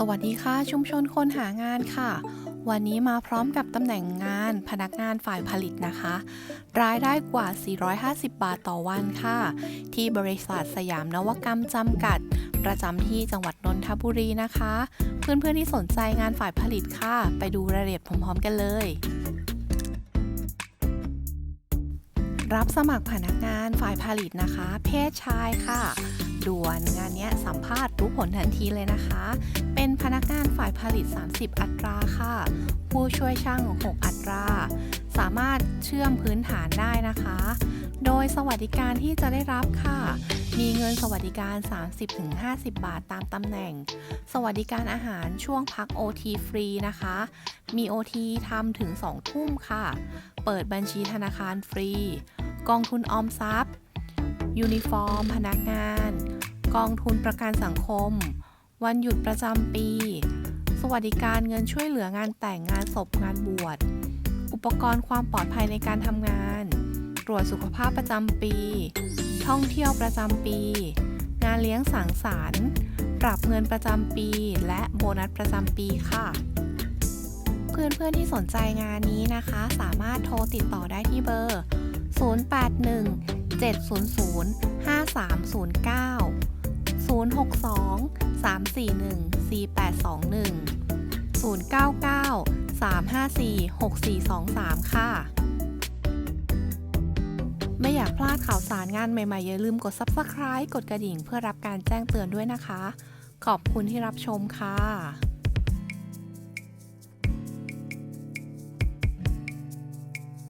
สวัสดีค่ะ ชุมชนคนหางานค่ะ วันนี้มาพร้อมกับตำแหน่งงานพนักงานฝ่ายผลิตนะคะ รายได้กว่า 450 บาทต่อวันค่ะ ที่บริษัทสยามนวกรรมจำกัด ประจำที่จังหวัดนนทบุรีนะคะ เพื่อนๆที่สนใจงานฝ่ายผลิตค่ะ ไปดูรายละเอียดพร้อมๆกันเลยรับสมัครพนักงานฝ่ายผลิตนะคะ เพศชายค่ะ ด่วนงานนี้สัมภาษณ์รู้ผลทันทีเลยนะคะ ลิต 30 อัตราค่ะ ผู้ช่วยช่าง 6 อัตรา สามารถเชื่อมพื้นฐานได้นะคะ โดยสวัสดิการที่จะได้รับค่ะ มีเงินสวัสดิการ 30-50 บาทตามตำแหน่ง สวัสดิการอาหารช่วงพัก OT ฟรีนะคะ มี OT ทำถึง 2 ทุ่มค่ะ เปิดบัญชีธนาคารฟรี กองทุนออมทรัพย์ ยูนิฟอร์ม พนักงาน กองทุนประกันสังคมวันหยุดประจำปี วัสดิการเงินช่วยเหลืองานแต่งงานศพงานบวช อุปกรณ์ความปลอดภัยในการทำงาน ตรวจสุขภาพประจำปี ท่องเที่ยวประจำปี งานเลี้ยงสังสรรค์ ปรับเงินประจำปี และโบนัสประจำปีค่ะ เพื่อนๆที่สนใจงานนี้นะคะ สามารถโทรติดต่อได้ที่เบอร์ 081 700 5309 062 341 4821 099 354 6423 ค่ะ ไม่อยากพลาดข่าวสารงานใหม่ๆ อย่าลืมกด Subscribe กดกระดิ่งเพื่อรับการแจ้งเตือนด้วยนะคะ ขอบคุณที่รับชมค่ะ